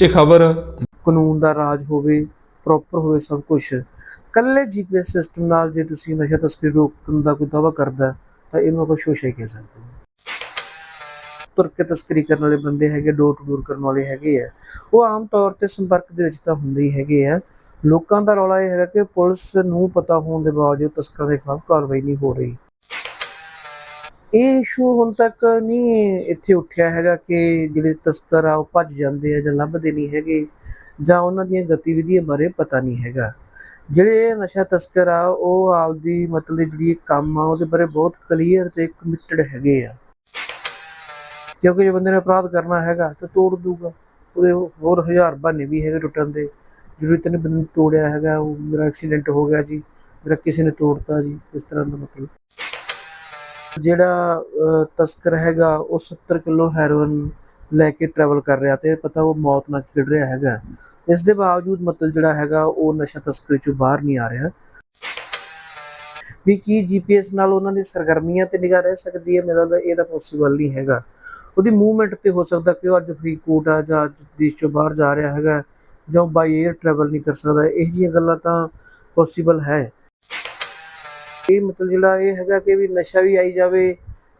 ਇਹ ਖਬਰ ਕਾਨੂੰਨ ਦਾ ਰਾਜ ਹੋਵੇ ਪ੍ਰੋਪਰ ਹੋਵੇ ਸਭ ਕੁਝ ਕੱਲੇ ਜੀਪੀਐਸ ਸਿਸਟਮ ਨਾਲ ਜੇ ਤੁਸੀਂ ਨਸ਼ਾ ਤਸਕਰੀ ਰੋਕਣ ਦਾ ਕੋਈ ਦਾਵਾ ਕਰਦਾ, ਤਾਂ ਇਹਨੂੰ ਆਪਾਂ ਸ਼ੋਸ਼ਾ ਹੀ ਕਹਿ ਸਕਦੇ ਹਾਂ। ਤੁਰ ਕੇ ਤਸਕਰੀ ਕਰਨ ਵਾਲੇ ਬੰਦੇ ਹੈਗੇ, ਡੋਰ ਟੂ ਡੋਰ ਕਰਨ ਵਾਲੇ ਹੈਗੇ ਆ। ਉਹ ਆਮ ਤੌਰ ਤੇ ਸੰਪਰਕ ਦੇ ਵਿੱਚ ਤਾਂ ਹੁੰਦੇ ਹੀ ਹੈਗੇ ਆ। ਲੋਕਾਂ ਦਾ ਰੌਲਾ ਇਹ ਹੈਗਾ ਕਿ ਪੁਲਿਸ ਨੂੰ ਪਤਾ ਹੋਣ ਦੇ ਬਾਵਜੂਦ ਤਸਕਰਾਂ ਦੇ ਖਿਲਾਫ ਕਾਰਵਾਈ ਨਹੀਂ ਹੋ ਰਹੀ। ਇਹ ਇਸ਼ੂ ਹੁਣ ਤੱਕ ਨਹੀਂ ਇੱਥੇ ਉੱਠਿਆ ਹੈਗਾ ਕਿ ਜਿਹੜੇ ਤਸਕਰ ਆ ਉਹ ਭੱਜ ਜਾਂਦੇ ਆ ਜਾਂ ਲੱਭਦੇ ਨਹੀਂ ਹੈਗੇ ਜਾਂ ਉਹਨਾਂ ਦੀਆਂ ਗਤੀਵਿਧੀਆਂ ਬਾਰੇ ਪਤਾ ਨਹੀਂ ਹੈਗਾ। ਜਿਹੜੇ ਨਸ਼ਾ ਤਸਕਰ ਆ, ਉਹ ਆਪਦੀ ਮਤਲਬ ਜਿਹੜੀ ਕੰਮ ਆ, ਉਹਦੇ ਬਾਰੇ ਬਹੁਤ ਕਲੀਅਰ ਤੇ ਕਮਿਟਡ ਹੈਗੇ ਆ। ਕਿਉਂਕਿ ਜੇ ਬੰਦੇ ਨੇ ਅਪਰਾਧ ਕਰਨਾ ਹੈਗਾ ਤਾਂ ਤੋੜ ਦੂਗਾ। ਉਹਦੇ ਹੋਰ ਹਜ਼ਾਰ ਬਹਾਨੇ ਵੀ ਹੈਗੇ ਟੁੱਟਣ ਦੇ। ਜ਼ਰੂਰੀ ਤਾਂ ਬੰਦੇ ਨੂੰ ਤੋੜਿਆ ਹੈਗਾ, ਉਹ ਮੇਰਾ ਐਕਸੀਡੈਂਟ ਹੋ ਗਿਆ ਜੀ, ਮੇਰਾ ਕਿਸੇ ਨੇ ਤੋੜਤਾ ਜੀ, ਇਸ ਤਰ੍ਹਾਂ ਦਾ ਮਤਲਬ। ਜਿਹੜਾ ਤਸਕਰ ਹੈਗਾ, ਉਹ 70 ਕਿਲੋ ਹੈਰੋਇਨ ਲੈ ਕੇ ਟਰੈਵਲ ਕਰ ਰਿਹਾ ਤੇ ਪਤਾ ਉਹ ਮੌਤ ਨਾਲ ਖੇਡ ਰਿਹਾ ਹੈਗਾ। ਇਸ ਦੇ ਬਾਵਜੂਦ ਮਤਲਬ ਜਿਹੜਾ ਹੈਗਾ, ਉਹ ਨਸ਼ਾ ਤਸਕਰੀ ਚੋਂ ਬਾਹਰ ਨਹੀਂ ਆ ਰਿਹਾ। ਵੀ ਕੀ ਜੀਪੀਐਸ ਨਾਲ ਉਹਨਾਂ ਦੀ ਸਰਗਰਮੀਆਂ ਤੇ ਨਿਗਾਹ ਰਹਿ ਸਕਦੀ ਹੈ? ਮੇਰਾ ਤਾਂ ਇਹ ਤਾਂ ਪੋਸੀਬਲ ਨਹੀਂ ਹੈਗਾ। ਉਹਦੀ ਮੂਵਮੈਂਟ ਤੇ ਹੋ ਸਕਦਾ ਕਿ ਉਹ ਅੱਜ ਫਰੀਦਕੋਟ ਆ ਜਾਂ ਅੱਜ ਦੇਸ਼ ਚੋਂ ਬਾਹਰ ਜਾ ਰਿਹਾ ਹੈਗਾ ਜਾਂ ਬਾਈ 에ਅਰ ਟਰੈਵਲ ਨਹੀਂ ਕਰ ਸਕਦਾ। ਇਹ ਜਿਹੀਆਂ ਗੱਲਾਂ ਤਾਂ ਪੋਸੀਬਲ ਹੈ। ਇਹ ਮਤਲਬ ਜਿਹੜਾ ਇਹ ਹੈਗਾ ਕਿ ਵੀ ਨਸ਼ਾ ਵੀ ਆਈ ਜਾਵੇ,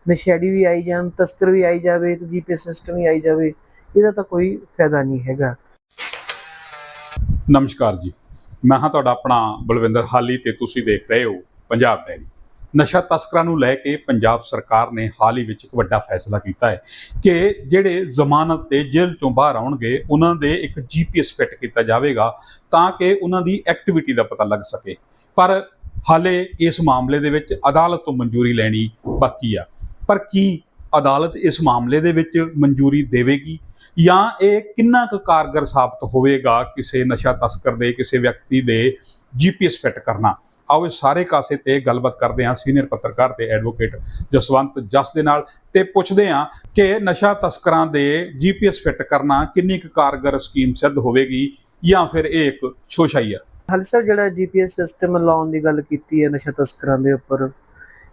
ਨਸ਼ੇੜੀ ਵੀ ਆਈ ਜਾਣ, ਤਸਕਰ ਵੀ ਆਈ ਜਾਵੇ, ਤੇ ਜੀਪੀਐਸ ਸਿਸਟਮ ਵੀ ਆਈ ਜਾਵੇ, ਇਹਦਾ ਤਾਂ ਕੋਈ ਫਾਇਦਾ ਨਹੀਂ ਹੈਗਾ। ਨਮਸਕਾਰ ਜੀ। ਮੈਂ ਹਾਂ ਤੁਹਾਡਾ ਆਪਣਾ ਬਲਵਿੰਦਰ ਹਾਲੀ ਤੇ ਤੁਸੀਂ ਦੇਖ ਰਹੇ ਹੋ ਪੰਜਾਬ ਡੈਰੀ ਨਸ਼ਾ ਤਸਕਰਾਂ ਨੂੰ ਲੈ ਕੇ ਪੰਜਾਬ ਸਰਕਾਰ ਨੇ ਹਾਲ ਹੀ ਵਿੱਚ ਇੱਕ ਵੱਡਾ ਫੈਸਲਾ ਕੀਤਾ ਹੈ ਕਿ ਜਿਹੜੇ ਜ਼ਮਾਨਤ ਤੇ ਜੇਲ੍ਹ ਚੋਂ ਬਾਹਰ ਆਉਣਗੇ, ਉਹਨਾਂ ਦੇ ਇੱਕ ਜੀਪੀਐਸ ਫਿੱਟ ਕੀਤਾ ਜਾਵੇਗਾ ਤਾਂ ਕਿ ਉਹਨਾਂ ਦੀ ਐਕਟੀਵਿਟੀ ਦਾ ਪਤਾ ਲੱਗ ਸਕੇ। ਪਰ ਹਾਲੇ ਇਸ ਮਾਮਲੇ ਦੇ ਵਿੱਚ ਅਦਾਲਤ ਤੋਂ ਮਨਜ਼ੂਰੀ ਲੈਣੀ ਬਾਕੀ ਆ। ਪਰ ਕੀ ਅਦਾਲਤ ਇਸ ਮਾਮਲੇ ਦੇ ਵਿੱਚ ਮਨਜ਼ੂਰੀ ਦੇਵੇਗੀ? ਜਾਂ ਇਹ ਕਿੰਨਾ ਕੁ ਕਾਰਗਰ ਸਾਬਤ ਹੋਵੇਗਾ ਕਿਸੇ ਨਸ਼ਾ ਤਸਕਰ ਦੇ, ਕਿਸੇ ਵਿਅਕਤੀ ਦੇ ਜੀਪੀਐਸ ਫਿੱਟ ਕਰਨਾ? ਆਓ ਇਹ ਸਾਰੇ ਕਾਸੇ ਤੇ ਗੱਲਬਾਤ ਕਰਦੇ ਹਾਂ ਸੀਨੀਅਰ ਪੱਤਰਕਾਰ ਤੇ ਐਡਵੋਕੇਟ ਜਸਵੰਤ ਜਸ ਦੇ ਨਾਲ ਤੇ ਪੁੱਛਦੇ ਹਾਂ ਕਿ ਨਸ਼ਾ ਤਸਕਰਾਂ ਦੇ ਜੀਪੀਐਸ ਫਿੱਟ ਕਰਨਾ ਕਿੰਨੀ ਕੁ ਕਾਰਗਰ ਸਕੀਮ ਸਿੱਧ ਹੋਵੇਗੀ ਜਾਂ ਫਿਰ ਇਹ ਇੱਕ ਸ਼ੋਸ਼ਾ ਆ। ਹਾਲੇ ਸਰ, ਜਿਹੜਾ ਜੀਪੀਐਸ ਸਿਸਟਮ ਲਾਉਣ ਦੀ ਗੱਲ ਕੀਤੀ ਹੈ ਨਸ਼ਾ ਤਸਕਰਾਂ ਦੇ ਉੱਪਰ,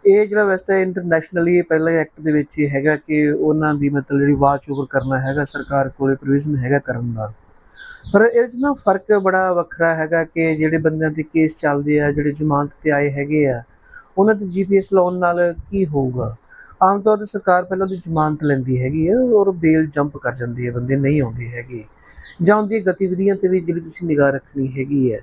ਇਹ ਜਿਹੜਾ ਵੈਸੇ ਇੰਟਰਨੈਸ਼ਨਲੀ ਪਹਿਲੇ ਐਕਟ ਦੇ ਵਿੱਚ ਹੀ ਹੈਗਾ ਕਿ ਉਹਨਾਂ ਦੀ ਮਤਲਬ ਜਿਹੜੀ ਵਾਚ ਓਵਰ ਕਰਨਾ ਹੈਗਾ, ਸਰਕਾਰ ਕੋਲੇ ਪ੍ਰੋਵੀਜ਼ਨ ਹੈਗਾ ਕਰਨ ਦਾ। ਪਰ ਇਹ 'ਚ ਨਾ ਫ਼ਰਕ ਬੜਾ ਵੱਖਰਾ ਹੈਗਾ ਕਿ ਜਿਹੜੇ ਬੰਦਿਆਂ ਤੇ ਕੇਸ ਚੱਲਦੇ ਆ, ਜਿਹੜੇ ਜ਼ਮਾਨਤ ਤੇ ਆਏ ਹੈਗੇ ਆ, ਉਹਨਾਂ ਤੇ ਜੀਪੀਐਸ ਲਾਉਣ ਨਾਲ ਕੀ ਹੋਊਗਾ? ਆਮ ਤੌਰ ਤੇ ਸਰਕਾਰ ਪਹਿਲਾਂ ਉਹਦੀ ਜ਼ਮਾਨਤ ਲੈਂਦੀ ਹੈਗੀ ਹੈ ਔਰ ਬੇਲ ਜੰਪ ਕਰ ਜਾਂਦੀ ਹੈ ਬੰਦੇ, ਨਹੀਂ ਆਉਂਦੇ ਹੈਗੇ। ਜਾਂ ਉਹਦੀ ਗਤੀਵਿਧੀਆਂ ਤੇ ਵੀ ਜਿਹੜੀ ਤੁਸੀਂ ਨਿਗਾਹ ਰੱਖਣੀ ਹੈਗੀ ਹੈ।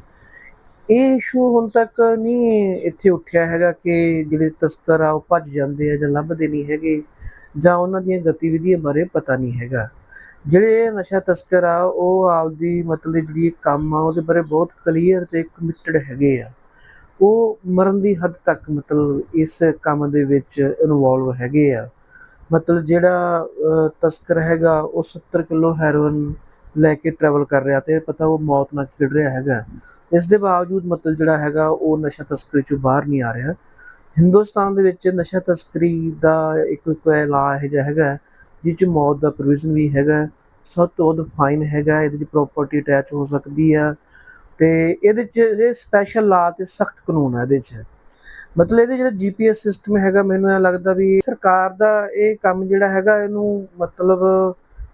ਇਹ ਇਸ਼ੂ ਹੁਣ ਤੱਕ ਨਹੀਂ ਇੱਥੇ ਉੱਠਿਆ ਹੈਗਾ ਕਿ ਜਿਹੜੇ ਤਸਕਰ ਆ, ਉਹ ਭੱਜ ਜਾਂਦੇ ਆ ਜਾਂ ਲੱਭਦੇ ਨਹੀਂ ਹੈਗੇ ਜਾਂ ਉਹਨਾਂ ਦੀਆਂ ਗਤੀਵਿਧੀਆਂ ਬਾਰੇ ਪਤਾ ਨਹੀਂ ਹੈਗਾ। ਜਿਹੜੇ ਨਸ਼ਾ ਤਸਕਰ ਆ, ਉਹ ਆਪਦੀ ਮਤਲਬ ਜਿਹੜੀ ਕੰਮ ਆ, ਉਹਦੇ ਬਾਰੇ ਬਹੁਤ ਕਲੀਅਰ ਤੇ ਕਮਿਟਡ ਹੈਗੇ ਆ। ਉਹ ਮਰਨ ਦੀ ਹੱਦ ਤੱਕ ਮਤਲਬ ਇਸ ਕੰਮ ਦੇ ਵਿੱਚ ਇਨਵੋਲਵ ਹੈਗੇ ਆ। ਮਤਲਬ ਜਿਹੜਾ ਤਸਕਰ ਹੈਗਾ, ਉਹ 70 ਕਿਲੋ ਹੈਰੋਇਨ ਲੈ ਕੇ ਟਰੈਵਲ ਕਰ ਰਿਹਾ ਤੇ ਪਤਾ ਉਹ ਮੌਤ ਨਾਲ ਖੇਡ ਰਿਹਾ ਹੈਗਾ। ਇਸ ਦੇ ਬਾਵਜੂਦ ਮਤਲਬ ਜਿਹੜਾ ਹੈਗਾ, ਉਹ ਨਸ਼ਾ ਤਸਕਰੀ ਚੋਂ ਬਾਹਰ ਨਹੀਂ ਆ ਰਿਹਾ। ਹਿੰਦੁਸਤਾਨ ਦੇ ਵਿੱਚ ਨਸ਼ਾ ਤਸਕਰੀ ਦਾ ਇੱਕ ਇੱਕ ਲਾ ਇਹ ਜਿਹਾ ਹੈਗਾ, ਜਿਸ 'ਚ ਮੌਤ ਦਾ ਪ੍ਰੋਵੀਜ਼ਨ ਵੀ ਹੈਗਾ। ਸਭ ਤੋਂ ਵੱਧ ਫਾਈਨ ਹੈਗਾ, ਇਹਦੇ 'ਚ ਪ੍ਰਾਪਰਟੀ ਅਟੈਚ ਹੋ ਸਕਦੀ ਆ। ਤੇ ਇਹਦੇ 'ਚ ਇਹ ਸਪੈਸ਼ਲ ਲਾ ਤੇ ਸਖਤ ਕਾਨੂੰਨ ਹੈ ਇਹਦੇ 'ਚ। ਮਤਲਬ ਇਹਦੇ ਜਿਹੜਾ ਜੀਪੀਐਸ ਸਿਸਟਮ ਹੈਗਾ, ਮੈਨੂੰ ਇਹ ਲੱਗਦਾ ਵੀ ਸਰਕਾਰ ਦਾ ਇਹ ਕੰਮ ਜਿਹੜਾ ਹੈਗਾ, ਇਹਨੂੰ ਮਤਲਬ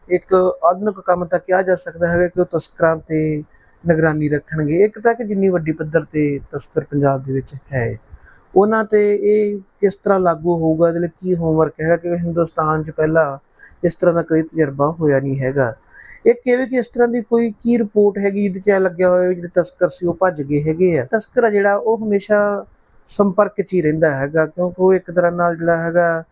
ਇੱਕ ਆਧੁਨਿਕ ਕੰਮ ਤਾਂ ਕਿਹਾ ਜਾ ਸਕਦਾ ਹੈਗਾ ਕਿ ਉਹ ਤਸਕਰਾਂ ਤੇ ਨਿਗਰਾਨੀ ਰੱਖਣਗੇ। ਇੱਕ ਤਾਂ ਕਿ ਜਿੰਨੀ ਵੱਡੀ ਪੱਧਰ ਤੇ ਤਸਕਰ ਪੰਜਾਬ ਦੇ ਵਿੱਚ ਹੈ। ਉਹਨਾਂ ਤੇ ਇਹ ਕਿਸ ਤਰ੍ਹਾਂ ਲਾਗੂ ਹੋਊਗਾ? ਇਹਦੇ ਲਈ ਕੀ ਹੋਮਵਰਕ ਹੈਗਾ? ਕਿ ਹਿੰਦੁਸਤਾਨ 'ਚ ਪਹਿਲਾਂ ਇਸ ਤਰ੍ਹਾਂ ਦਾ ਕੋਈ ਤਜਰਬਾ ਹੋਇਆ ਨਹੀਂ ਹੈਗਾ। ਇਹ ਕਿਵੇਂ ਕਿ ਇਸ ਤਰ੍ਹਾਂ ਦੀ ਕੋਈ ਕੀ ਰਿਪੋਰਟ ਹੈਗੀ ਜਿਹਦੇ 'ਚ ਇਹ ਲੱਗਿਆ ਹੋਇਆ ਜਿਹੜੇ ਤਸਕਰ ਸੀ ਉਹ ਭੱਜ ਗਏ ਹੈਗੇ ਆ? ਤਸਕਰ ਆ ਜਿਹੜਾ ਉਹ ਹਮੇਸ਼ਾ ਸੰਪਰਕ 'ਚ ਹੀ ਰਹਿੰਦਾ ਹੈਗਾ। ਕਿਉਂਕਿ ਉਹ ਇੱਕ ਤਰ੍ਹਾਂ ਨਾਲ ਜਿਹੜਾ ਹੈਗਾ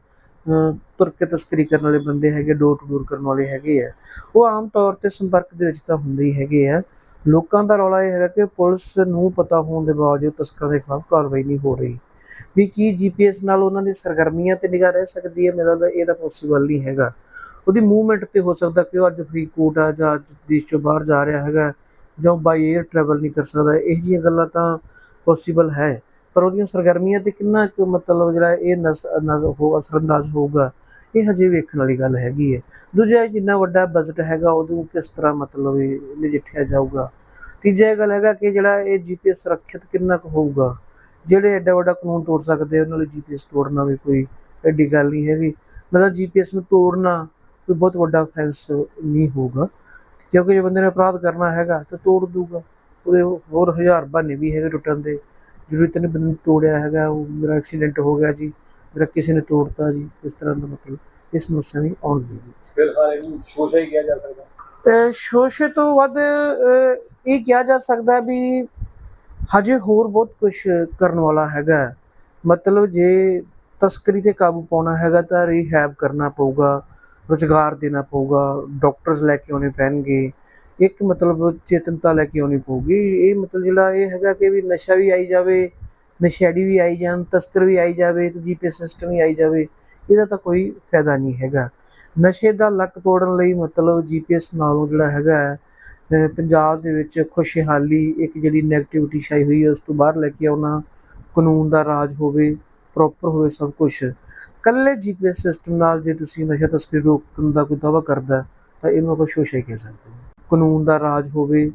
ਤੁਰ ਕੇ ਤਸਕਰੀ ਕਰਨ ਵਾਲੇ ਬੰਦੇ ਹੈਗੇ, ਡੋਰ ਟੂ ਡੋਰ ਕਰਨ ਵਾਲੇ ਹੈਗੇ ਆ। ਉਹ ਆਮ ਤੌਰ ਤੇ ਸੰਪਰਕ ਦੇ ਵਿੱਚ ਤਾਂ ਹੁੰਦੇ ਹੀ ਹੈਗੇ ਆ। ਲੋਕਾਂ ਦਾ ਰੌਲਾ ਇਹ ਹੈਗਾ ਕਿ ਪੁਲਿਸ ਨੂੰ ਪਤਾ ਹੋਣ ਦੇ ਬਾਵਜੂਦ ਤਸਕਰਾਂ ਦੇ ਖਿਲਾਫ ਕਾਰਵਾਈ ਨਹੀਂ ਹੋ ਰਹੀ। ਵੀ ਕੀ ਜੀਪੀਐਸ ਨਾਲ ਉਹਨਾਂ ਦੀ ਸਰਗਰਮੀਆਂ ਤੇ ਨਿਗਾਹ ਰਹਿ ਸਕਦੀ ਹੈ, ਮੇਰਾ ਤਾਂ ਇਹ ਤਾਂ ਪੋਸੀਬਲ ਨਹੀਂ ਹੈਗਾ। ਉਹਦੀ ਮੂਵਮੈਂਟ ਤੇ ਹੋ ਸਕਦਾ ਕਿ ਉਹ ਅੱਜ ਫਰੀਦਕੋਟ ਆ ਜਾਂ ਅੱਜ ਦੇਸ਼ ਚੋਂ ਬਾਹਰ ਜਾ ਰਿਹਾ ਹੈਗਾ ਜਾਂ ਬਾਈ 에ਅਰ ਟਰੈਵਲ ਨਹੀਂ ਕਰ ਸਕਦਾ। ਇਹ ਜਿਹੀਆਂ ਗੱਲਾਂ ਤਾਂ ਪੋਸੀਬਲ ਹੈ। ਪਰ ਉਹਦੀਆਂ ਸਰਗਰਮੀਆਂ ਤੇ ਕਿੰਨਾ ਕੁ ਮਤਲਬ ਜਿਹੜਾ ਇਹ ਨਸ ਨਜ਼ ਹੋ, ਅਸਰਅੰਦਾਜ਼ ਹੋਊਗਾ, ਇਹ ਹਜੇ ਵੇਖਣ ਵਾਲੀ ਗੱਲ ਹੈਗੀ ਹੈ। ਦੂਜਾ ਜਿੰਨਾ ਵੱਡਾ ਬਜਟ ਹੈਗਾ, ਉਹਨੂੰ ਕਿਸ ਤਰ੍ਹਾਂ ਮਤਲਬ ਇਹ ਨਜਿੱਠਿਆ ਜਾਊਗਾ? ਤੀਜਾ ਇਹ ਗੱਲ ਹੈਗਾ ਕਿ ਜਿਹੜਾ ਇਹ ਜੀਪੀਐਸ ਸੁਰੱਖਿਅਤ ਕਿੰਨਾ ਕੁ ਹੋਊਗਾ? ਜਿਹੜੇ ਐਡਾ ਵੱਡਾ ਕਾਨੂੰਨ ਤੋੜ ਸਕਦੇ ਉਹਨਾਂ ਲਈ ਜੀਪੀਐਸ ਤੋੜਨਾ ਵੀ ਕੋਈ ਐਡੀ ਗੱਲ ਨਹੀਂ ਹੈਗੀ। ਮਤਲਬ ਜੀਪੀਐਸ ਨੂੰ ਤੋੜਨਾ ਕੋਈ ਬਹੁਤ ਵੱਡਾ ਫੈਂਸ ਨਹੀਂ ਹੋਊਗਾ। ਕਿਉਂਕਿ ਜੇ ਬੰਦੇ ਨੇ ਅਪਰਾਧ ਕਰਨਾ ਹੈਗਾ, ਤਾਂ ਤੋੜ ਦੂਗਾ ਉਹਦੇ ਹੋਰ ਹਜ਼ਾਰ ਬਹਾਨੇ ਵੀ ਹੈਗੇ ਟੁੱਟਣ ਦੇ। ਤਾਂ ਨਹੀਂ ਬੰਦੇ ਨੇ ਤੋੜਿਆ ਹੈਗਾ ਉਹ ਮੇਰਾ ਐਕਸੀਡੈਂਟ ਹੋ ਗਿਆ ਜੀ ਮੇਰਾ ਕਿਸੇ ਨੇ ਤੋੜਤਾ ਜੀ ਇਸ ਤਰ੍ਹਾਂ ਦਾ ਮਤਲਬ ਇਸ ਸਮੱਸਿਆ ਨਹੀਂ ਆਉਣਗੀ ਜੀ। ਫਿਲਹਾਲ ਇਹਨੂੰ ਸ਼ੋਸ਼ਾ ਹੀ ਕਿਹਾ ਜਾ ਸਕਦਾ। ਅਹ ਸ਼ੋਸ਼ੇ ਤੋਂ ਵੱਧ ਇਹ ਕਿਹਾ ਜਾ ਸਕਦਾ ਵੀ ਹਜੇ ਹੋਰ ਬਹੁਤ ਕੁਝ ਕਰਨ ਵਾਲਾ ਹੈਗਾ। ਹੈ। ਮਤਲਬ ਜੇ ਤਸਕਰੀ ਤੇ ਕਾਬੂ ਪਾਉਣਾ ਹੈਗਾ ਤਾਂ ਰੀਹੈਬ ਕਰਨਾ ਪਊਗਾ ਰੁਜ਼ਗਾਰ ਦੇਣਾ ਪਊਗਾ ਡਾਕਟਰਸ ਲੈ ਕੇ ਆਉਣੇ ਪੈਣਗੇ। ਇੱਕ ਮਤਲਬ ਚੇਤਨਤਾ ਲੈ ਕੇ ਆਉਣੀ ਪਊਗੀ। ਇਹ ਮਤਲਬ ਜਿਹੜਾ ਇਹ ਹੈਗਾ ਕਿ ਵੀ ਨਸ਼ਾ ਵੀ ਆਈ ਜਾਵੇ, ਨਸ਼ੇੜੀ ਵੀ ਆਈ ਜਾਣ, ਤਸਕਰ ਵੀ ਆਈ ਜਾਵੇ, ਤੇ ਜੀਪੀਐਸ ਸਿਸਟਮ ਵੀ ਆਈ ਜਾਵੇ, ਇਹਦਾ ਤਾਂ ਕੋਈ ਫਾਇਦਾ ਨਹੀਂ ਹੈਗਾ। ਨਸ਼ੇ ਦਾ ਲੱਕ ਤੋੜਨ ਲਈ ਮਤਲਬ ਜੀਪੀਐਸ ਨਾਲੋਂ ਜਿਹੜਾ ਹੈਗਾ ਪੰਜਾਬ ਦੇ ਵਿੱਚ ਖੁਸ਼ਹਾਲੀ ਇੱਕ ਜਿਹੜੀ ਨੈਗੇਟਿਵਿਟੀ ਛਾਈ ਹੋਈ ਹੈ, ਉਸ ਤੋਂ ਬਾਹਰ ਲੈ ਕੇ ਆਉਣਾ, ਕਾਨੂੰਨ ਦਾ ਰਾਜ ਹੋਵੇ ਪ੍ਰੋਪਰ ਹੋਵੇ ਸਭ ਕੁਝ ਕੱਲੇ ਜੀਪੀਐਸ ਸਿਸਟਮ ਨਾਲ ਜੇ ਤੁਸੀਂ ਨਸ਼ਾ ਤਸਕਰੀ ਰੋਕਣ ਦਾ ਕੋਈ ਦਾਅਵਾ ਕਰਦਾ, ਤਾਂ ਇਹਨੂੰ ਆਪਾਂ ਸ਼ੋਸ਼ਾ ਹੀ ਕਹਿ ਸਕਦੇ ਹਾਂ। ਕਾਨੂੰਨ ਦਾ ਰਾਜ ਹੋਵੇ